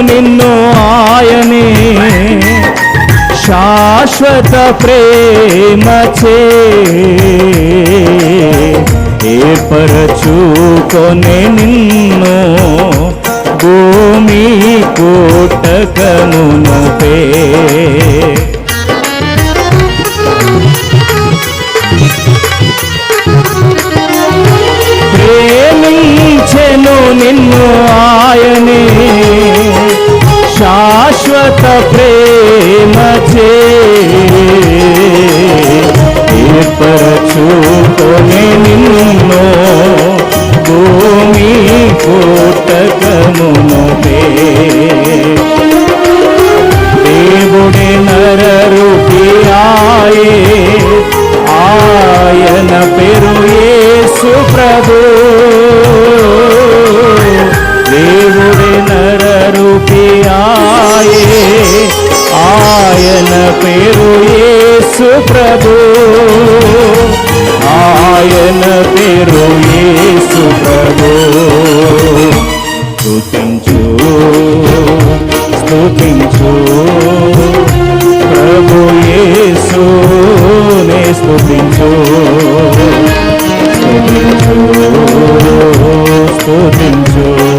నిన్ను ఆయనే. శాశ్వత ప్రేమచే ఏర్పరచుకొనే నిన్ను భూమి కోటకమునుపే శాశ్వత ప్రేమ ఏర్పరచుకొని నిన్ను భూమి కోటకమునుపే దేవుడే నరరూపి ఆయే ఆయన పెరుయే పేరు యేసు ప్రభు. ఆయన పేరు యేసు ప్రభు. స్తుతించు స్తుతించు ప్రభు యేసు నే స్తుతించు. స్తుతించు స్తుతించు.